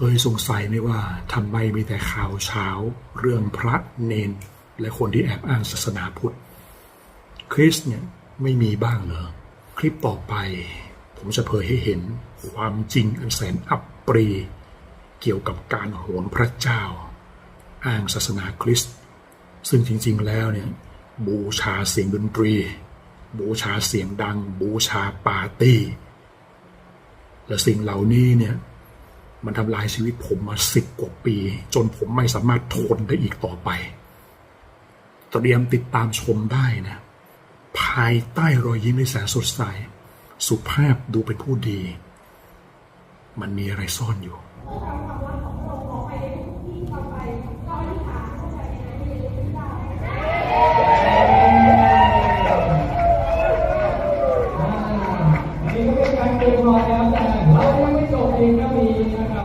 เคยสงสัยไหมว่าทำไมมีแต่ข่าวเช้า เรื่องพระเนน และคนที่แอบอ้างศาสนาพุทธ คริสเนี่ยไม่มีบ้างเหรอ คลิปต่อไป ผมจะเผยให้เห็นความจริงอันแสนอับปรี เกี่ยวกับการโหนพระเจ้า อ้างศาสนาคริสต์ซึ่งจริง ๆ แล้วเนี่ยบูชาเสียงดนตรี บูชาเสียงดัง บูชาปาร์ตี้ และสิ่งเหล่านี้เนี่ย มันทำลายชีวิตผมมาสิบกว่าปี จนผมไม่สามารถทนได้อีกต่อไป เตรียมติดตามชมได้นะ ภายใต้รอยยิ้มที่แสนสดใส สุภาพดูเป็นผู้ดี มันมีอะไรซ่อนอยู่นี่ก็เป็นการเตรียมรอแล้วแต่เราไม่จบเองนะมี